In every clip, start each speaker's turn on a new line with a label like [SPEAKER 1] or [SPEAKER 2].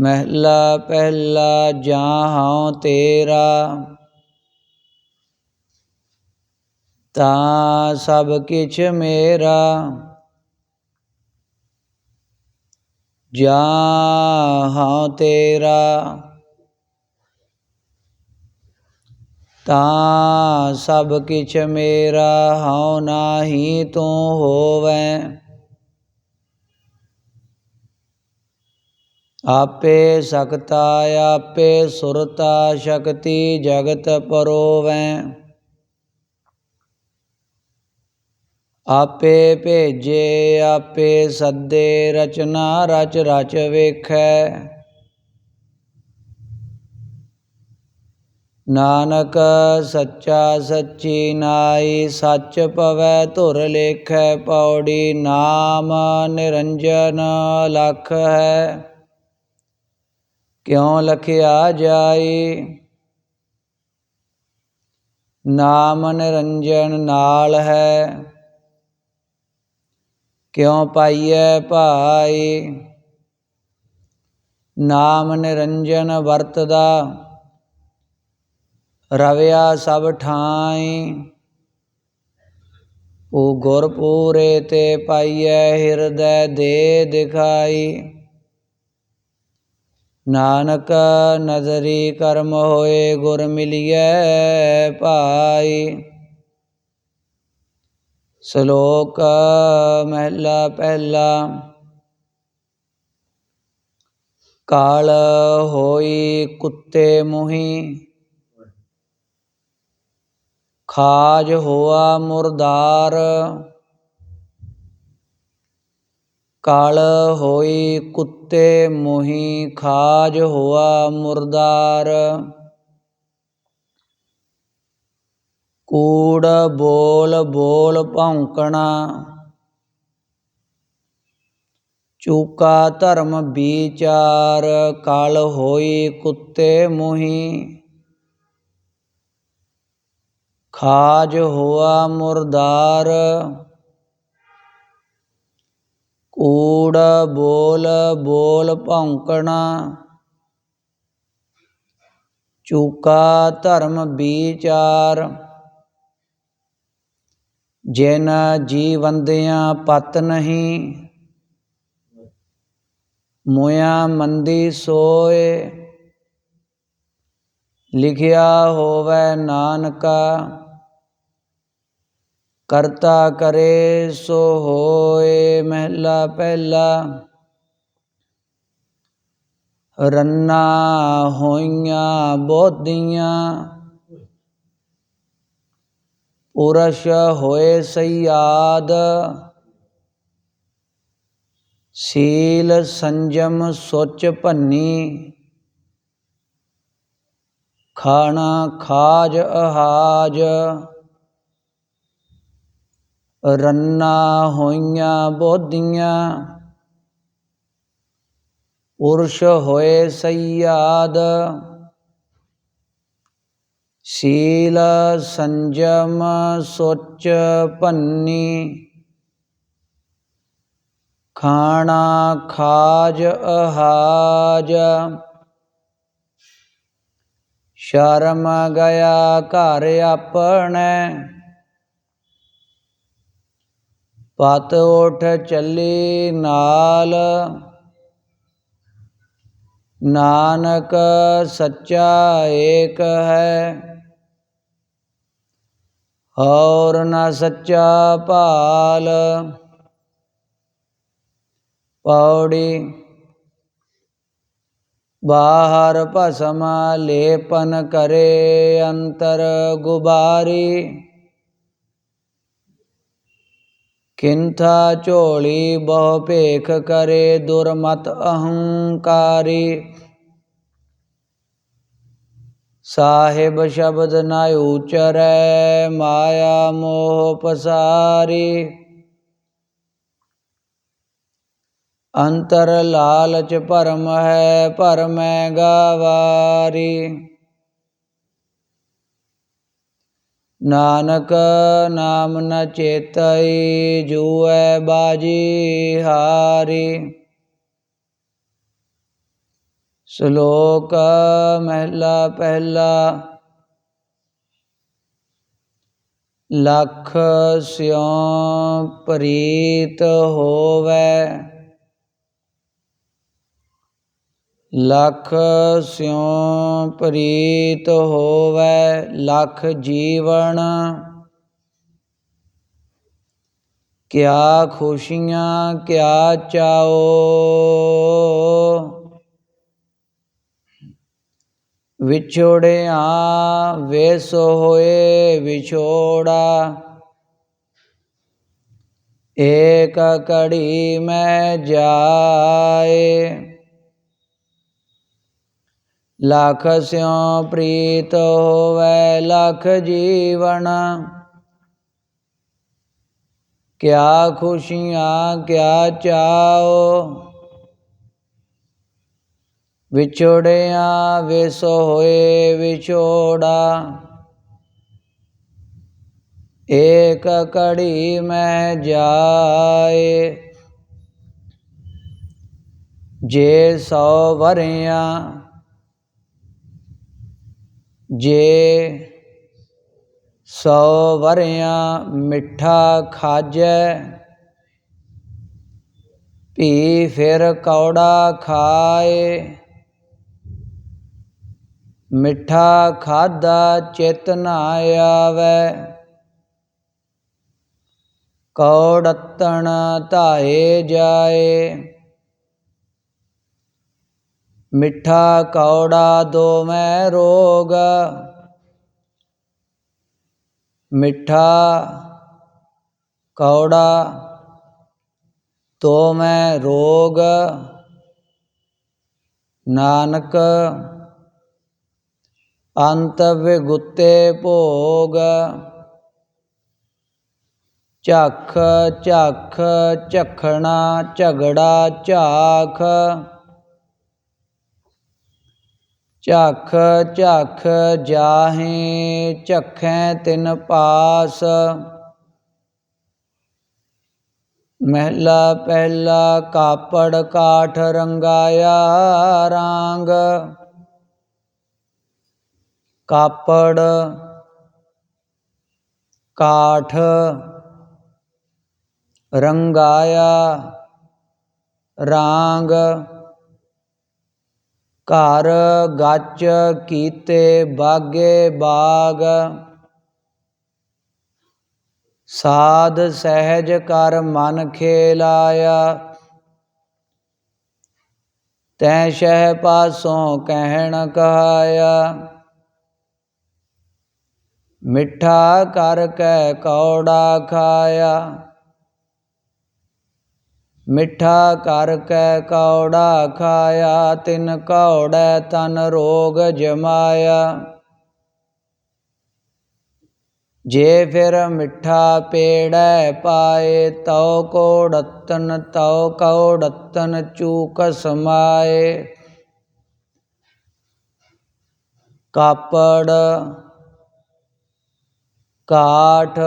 [SPEAKER 1] ਮਹਿਲਾ ਪਹਿਲਾ ਜਾਂ ਹਉ ਤੇਰਾ, ਤਾਂ ਸਭ ਕਿਛ ਮੇਰਾ। ਜਾਂ ਹਉ ਤੇਰਾ, ਤਾਂ ਸਭ ਕਿਛ ਮੇਰਾ, ਹਉ ਨਾਹੀ ਤੂੰ ਹੋਵੈ। ਆਪੇ ਸਕਤਾ, ਆਪੇ ਸੁਰਤਾ ਸ਼ਕਤੀ ਜਗਤ ਪਰੋਵੈ। ਆਪੇ ਭੇਜੇ, ਆਪੇ ਸੱਦੇ, ਰਚਨਾ ਰਚ ਰਚ ਵੇਖੈ। ਨਾਨਕ ਸੱਚਾ ਸੱਚੀ ਨਾਈ, ਸੱਚ ਪਵੈ ਧੁਰ ਲੇਖੈ, ਪੌੜੀ ਨਾਮ ਨਿਰੰਜਨ ਲਖ। ਹੈ ਕਿਉ ਲਖਿਆ ਜਾਈ ਨਾਮ ਨਿਰੰਜਨ ਨਾਲ ਹੈ। ਕਿਉ ਪਾਈਐ ਭਾਈ ਨਾਮ ਨਿਰੰਜਨ ਵਰਤਦਾ। ਰਵਿਆ ਸਭ ਠਾਈ ਉਹ ਗੁਰਪੂਰੇ ਤੇ ਪਾਈਐ ਹਿਰਦੈ ਦੇ ਦਿਖਾਈ ਨਾਨਕ ਨਜ਼ਰੀ ਕਰਮ ਹੋਏ ਗੁਰ ਮਿਲਿਐ ਭਾਈ। ਸ਼ਲੋਕ ਮਹਿਲਾ ਪਹਿਲਾ। ਕਾਲ ਹੋਈ ਕੁੱਤੇ ਮੁਹੀ। ਖਾਜ ਹੋਆ ਮੁਰਦਾਰ। ਕਾਲ ਹੋਈ ਕੁੱਤੇ ਮੁਹੀ ਖਾਜ ਹੋਆ ਮੁਰਦਾਰ। ਕੂੜ ਬੋਲ ਬੋਲ ਭੌਂਕਣਾ। ਚੂਕਾ ਧਰਮ ਵਿਚਾਰ ਕਲ ਹੋਈ ਕੁੱਤੇ ਮੁਹੀ ਖਾਜ ਹੋਆ ਮੁਰਦਾਰ। ਊੜ ਬੋਲ ਬੋਲ ਭੌਂਕਣਾ। ਚੂਕਾ ਧਰਮ ਵਿਚਾਰ। ਜਿਨ ਜੀਵੰਦਿਆਂ ਪਤ ਨਹੀਂ, ਮੋਇਆ ਮੰਦੀ ਸੋਏ। ਲਿਖਿਆ ਹੋਵੇ ਨਾਨਕਾ। ਕਰਤਾ ਕਰੇ ਸੋ ਹੋਏ ਮਹਿਲਾ ਪਹਿਲਾ। ਰੰਨਾ ਹੋਈਆਂ ਬੋਧੀਆਂ ਪੁਰਸ਼ ਹੋਏ ਸਯਾਦ। ਸੀਲ ਸੰਜਮ ਸੁਚ ਭੰਨੀ। ਖਾਣਾ ਖਾਜ ਅਹਾਜ। ਰੰਨਾ ਹੋਈਆਂ ਬੋਧੀਆਂ, ਪੁਰਸ਼ ਹੋਏ ਸਯਾਦ, ਸੀਲ ਸੰਜਮ ਸੁਚ ਭੰਨੀ ਖਾਣਾ ਖਾਜ ਅਹਾਜ, ਸ਼ਰਮ ਗਿਆ ਘਰ ਆਪਣੇ ਪਤ ਉਠ ਚੱਲੀ ਨਾਲ। ਨਾਨਕ ਸੱਚਾ ਏਕ ਹੈ। ਔਰ ਨਾ ਸੱਚਾ ਭਾਲ। ਪੌੜੀ ਬਾਹਰ ਭਸਮ ਲੇਪਨ ਕਰੇ ਅੰਤਰ ਗੁਬਾਰੀ। ਕਿੰਥਾ ਝੋਲੀ ਬਹੁ ਭੇਖ ਕਰੇ ਦੁਰਮਤ ਅਹੰਕਾਰੀ। ਸਾਹਿਬ ਸ਼ਬਦ ਨਾ ਉਚਰੈ, ਮਾਇਆ ਮੋਹ ਪਸਾਰੀ। ਅੰਤਰ ਲਾਲਚ ਭਰਮ ਹੈ, ਭਰਮੈ ਗਾਵਾਰੀ। ਨਾਨਕ ਨਾਮ ਨ ਚੇਤਈ ਜੂਐ ਬਾਜੀ ਹਾਰੀ। ਸ਼ਲੋਕ ਮਹਿਲਾ ਪਹਿਲਾ। ਲੱਖ ਸਿਉ ਪ੍ਰੀਤ ਹੋਵੇ। ਲੱਖ ਸਿਉ ਪ੍ਰੀਤ ਹੋਵੇ, ਲੱਖ ਜੀਵਨ ਕਿਆ ਖੁਸ਼ੀਆਂ, ਕਿਆ ਚਾਓ। ਵਿਛੋੜਿਆ ਵੇਸ ਹੋਏ ਵਿਛੋੜਾ, ਏਕ ਕੜੀ ਮੈਂ ਜਾਏ। ਲੱਖ ਸਿਉ ਪ੍ਰੀਤ ਹੋਵੇ, ਲੱਖ ਜੀਵਨ। ਕਿਆ ਖੁਸ਼ੀਆਂ, ਕਿਆ ਚਾਓ। ਵਿਛੋੜਿਆ, ਵਿਸ ਹੋਏ, ਵਿਛੋੜਾ। ਏਕ ਕੜੀ ਮੈਂ ਜਾਏ। ਜੇ ਸੌ ਵਰਿਆ ਜੇ ਸੌ ਵਰਿਆ ਮਿੱਠਾ ਖਾਜੈ, ਭੀ ਫਿਰ ਕੌੜਾ ਖਾਏ। ਮਿੱਠਾ ਖਾਦਾ ਚਿਤ ਨਾ ਆਵੇ, ਕੌੜਤਣ ਧਾਏ ਜਾਏ। ਮਿੱਠਾ ਕੌੜਾ ਦੋ ਮੈਂ ਰੋਗ। ਮਿੱਠਾ ਕੌੜਾ ਤੋ ਮੈਂ ਰੋਗ। ਨਾਨਕ ਅੰਤ ਵਿਗੁੱਤੇ ਭੋਗ। ਝਖ ਝਖ ਝਖਣਾ ਝਗੜਾ ਝਾਖ। ਝਖ ਝਖ ਜਾਹੇ ਝਖੈ ਤਿਨ ਪਾਸ। ਮਹਿਲਾ ਪਹਿਲਾ ਕਾਪੜ ਕਾਠ ਰੰਗਾਇਆ ਰਾਂਗ। ਕਾਪੜ ਕਾਠ ਰੰਗਾਇਆ ਰਾਂਗ। ਘਰ ਗੱਚ ਕੀਤੇ ਬਾਗੇ ਬਾਗ। ਸਾਧ ਸਹਿਜ ਕਰ ਮਨ ਖੇਲਾਇਆ। ਤੈ ਸ਼ਹਿ ਪਾਸੋਂ ਕਹਿਣ ਕਹਾਇਆ। ਮਿੱਠਾ ਕਰ ਕੈ ਕੌੜਾ ਖਾਇਆ। ਮਿੱਠਾ ਕਰ ਕੈ ਕੌੜਾ ਖਾਇਆ, ਤਿਨ ਕੌੜੈ ਤਨ ਰੋਗ ਜਮਾਇਆ। ਜੇ ਫਿਰ ਮਿੱਠਾ ਪੇੜੈ ਪਾਏ, ਤਉ ਕੋੜਤਨ, ਤਉ ਕੌੜਤਨ ਚੂਕ ਸਮਾਏ। ਕਾਪੜ, ਕਾਠ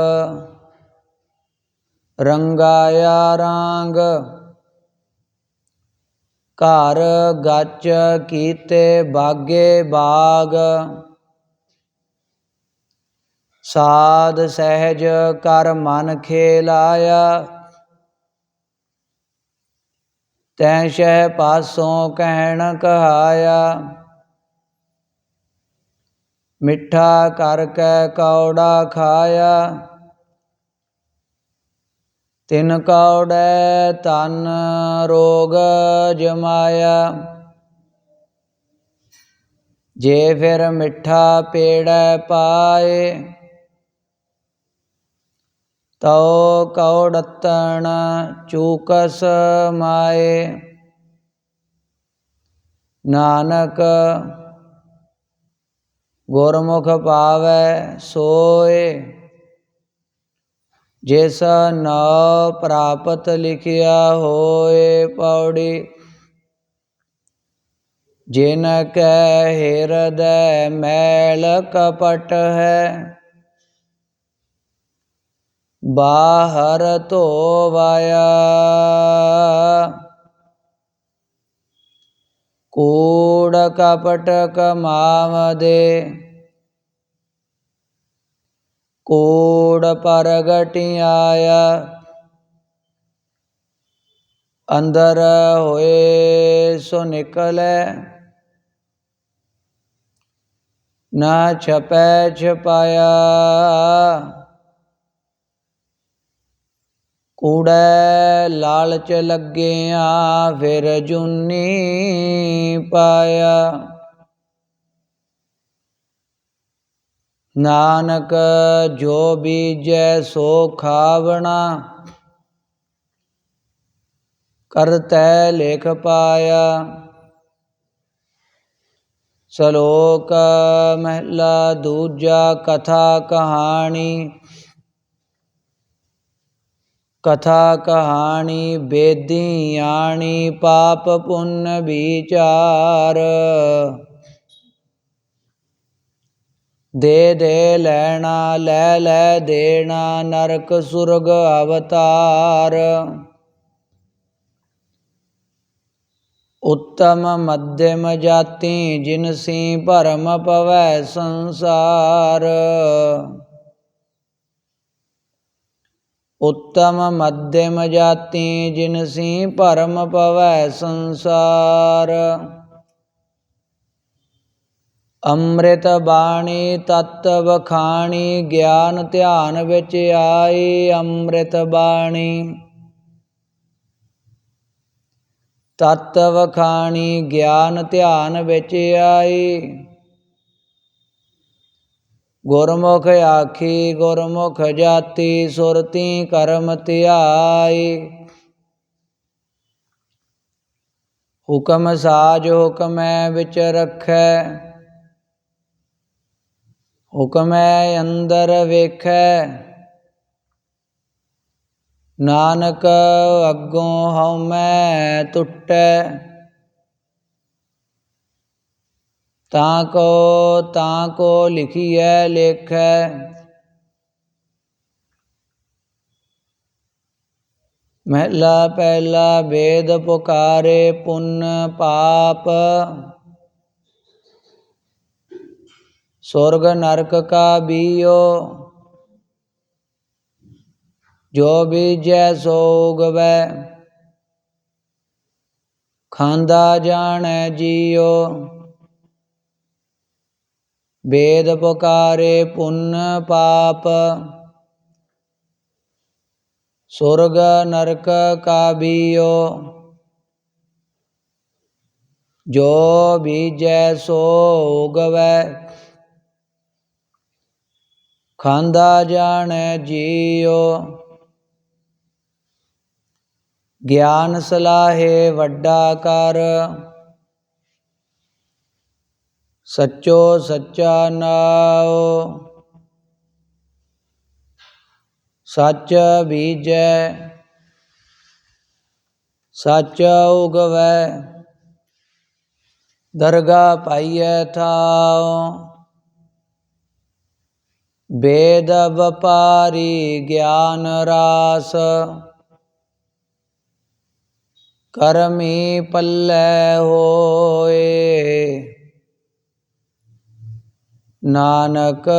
[SPEAKER 1] ਰੰਗਾਇਆ ਰਾਂਗ। ਘਰ ਗੱਚ ਕੀਤੇ ਬਾਗੇ ਬਾਗ। ਸਾਧ ਸਹਿਜ ਕਰ ਮਨ ਖੇਲਾਇਆ। ਤੈ ਸ਼ਹਿ ਪਾਸੋਂ ਕਹਿਣ ਕਹਾਇਆ। ਮਿੱਠਾ ਕਰ ਕੇ ਕੌੜਾ ਖਾਇਆ। ਤਿਨ ਕੌੜੈ ਤਨ ਰੋਗ ਜਮਾਇਆ। ਜੇ ਫਿਰ ਮਿੱਠਾ ਪੇੜੈ ਪਾਏ, ਤਉ ਕੌੜਤਣ ਚੂਕਸ ਮਾਏ। ਨਾਨਕ ਗੁਰਮੁਖ ਪਾਵੈ ਸੋਏ ਜਿਸ ਨਾ ਪ੍ਰਾਪਤ ਲਿਖਿਆ ਹੋਏ ਪੌੜੀ ਜਿਨ ਕੈ ਹਿਰਦੈ ਮੈਲ ਕਪਟ ਹੈ ਬਾਹਰ ਧੋਵਾਇਆ ਕੂੜ ਕਪਟ ਕਮਾਵਦੇ ਕੂੜ ਪਰਗਟਿਆਇਆ। ਅੰਦਰ ਹੋਏ ਸੋ ਨਿਕਲੈ। ਨਾ ਛਪੈ ਛਪਾਇਆ। ਕੂੜੈ ਲਾਲਚ ਲੱਗਿਆ, ਫਿਰ ਜੁਨੀ ਪਾਇਆ। ਨਾਨਕ ਜੋ ਬੀਜੈ ਸੋ ਖਾਵਣਾ, ਕਰਤੈ ਲੇਖ ਪਾਇਆ। ਸ਼ਲੋਕ ਮਹਿਲਾ ਦੂਜਾ ਕਥਾ ਕਹਾਣੀ ਕਥਾ ਕਹਾਣੀ ਬੇਦੀ ਆਣੀ ਪਾਪ ਪੁੰਨ ਵਿਚਾਰ। ਦੇ ਦੇ ਲੈਣਾ, ਲੈ ਲੈ ਦੇਣਾ, ਨਰਕ ਸੁਰਗ ਅਵਤਾਰ। ਉੱਤਮ ਮੱਧਮ ਜਾਤੀ ਜਿਨਸੀ ਭਰਮ ਪਵੈ ਸੰਸਾਰ। ਉੱਤਮ ਮੱਧਮ ਜਾਤੀ ਜਿਨਸੀ ਭਰਮ ਪਵੈ ਸੰਸਾਰ। ਅੰਮ੍ਰਿਤ ਬਾਣੀ ਤਤ ਖਾਣੀ ਗਿਆਨ ਧਿਆਨ ਵਿੱਚ ਆਈ ਅੰਮ੍ਰਿਤ ਬਾਣੀ। ਤਤ ਵਖਾਣੀ, ਗਿਆਨ ਧਿਆਨ ਵਿੱਚ ਆਈ। ਗੁਰਮੁਖ ਆਖੀ, ਗੁਰਮੁਖ ਜਾਤੀ ਸੁਰਤੀ ਕਰਮ ਧਿਆਈ। ਹੁਕਮ ਸਾਜ ਹੁਕਮੈ ਵਿੱਚ ਰੱਖੈ। ਹੁਕਮੈ ਅੰਦਰ ਵੇਖੈ। ਨਾਨਕ ਅੱਗੋਂ ਹਉਮੈ ਟੁੱਟੈ। ਤਾਂ ਕੋ ਤਾਂ ਕੋ ਲਿਖੀਐ, ਲੇਖੈ। ਮਹਿਲਾ ਪਹਿਲਾ ਵੇਦ ਪੁਕਾਰੇ ਪੁੰਨ ਪਾਪ। ਸੁਰਗ ਨਰਕ ਕਾ ਬੀਓ, ਜੋ ਬੀਜੈ ਸੋ ਉਗਵੈ ਖਾਂਦਾ ਜਾਣੈ ਜੀਓ, ਵੇਦ ਪੁਕਾਰੇ ਪੁੰਨ ਪਾਪ। ਸੁਰਗ ਨਰਕ ਕਾ ਬੀਓ, ਜੋ ਬੀਜੈ ਸੋ ਉਗਵੈ ਖਾਂਦਾ ਜਾਣੈ ਜੀਓ ਗਿਆਨ ਸਲਾਹੇ ਵੱਡਾ ਕਰ। ਸੱਚੋ ਸੱਚਾ ਨਾਉ। ਸੱਚ ਬੀਜੈ, ਸੱਚ ਉਗਵੈ। ਦਰਗਾ ਪਾਈਐ ਥਾਉ। ਵੇਦ ਵਪਾਰੀ ਗਿਆਨ ਰਾਸ। ਕਰਮੀ ਪੱਲੇ ਹੋਏ। ਨਾਨਕ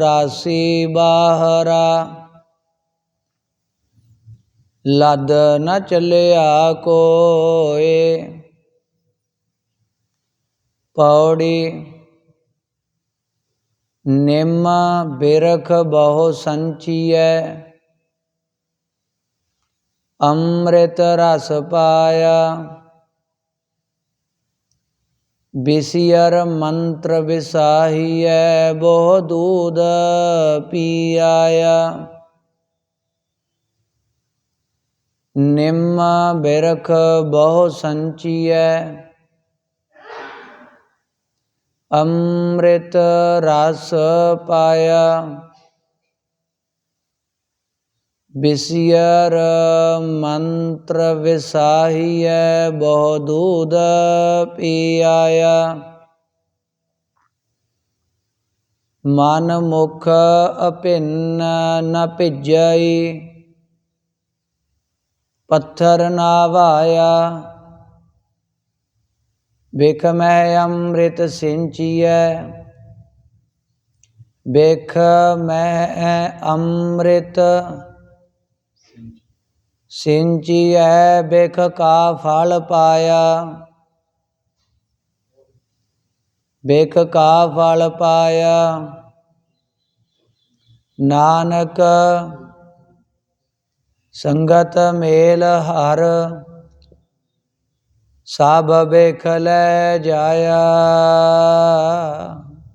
[SPEAKER 1] ਰਾਸੀ ਬਾਹਰਾ। ਲਦ ਨ ਚੱਲਿਆ ਕੋਏ। ਪੌੜੀ ਨਿੰਮ ਬਿਰਖ ਬਹੁ ਸੰਚੀਐ, ਅੰਮ੍ਰਿਤ ਰਸ ਪਾਇਆ। ਬਿਸਿਅਰ ਮੰਤਰ ਵਿਸਾਹੀਐ, ਬਹੁ ਦੂਧ ਪੀ ਆਇਆ ਨਿੰਮ ਬਿਰਖ ਬਹੁ ਸੰਚੀਐ ਅੰਮ੍ਰਿਤ ਰਸ ਪਾਇਆ ਬਿਸਿਅਰ ਮੰਤਰ ਵਿਸਾਹੀਐ ਬਹੁ ਦੂਧ ਪੀ ਮਨ ਮੁਖ ਅਭਿੰਨ ਨ ਭਿਜਈ ਪੱਥਰ ਨਾ ਵਾਇਆ ਬਿਖ ਮੈਂ ਅੰਮ੍ਰਿਤ ਸਿੰਚੀਐ ਬਿਖ ਮੈਂ ਅੰਮ੍ਰਿਤ ਸਿੰਚੀਐ ਬਿਖ ਕਾ ਫਲ ਪਾਇਆ ਬਿਖ ਕਾ ਫਲ ਪਾਇਆ ਨਾਨਕ ਸੰਗਤ ਮੇਲ ਹਰ ਸਭ ਬਿਖ ਜਾਇਆ।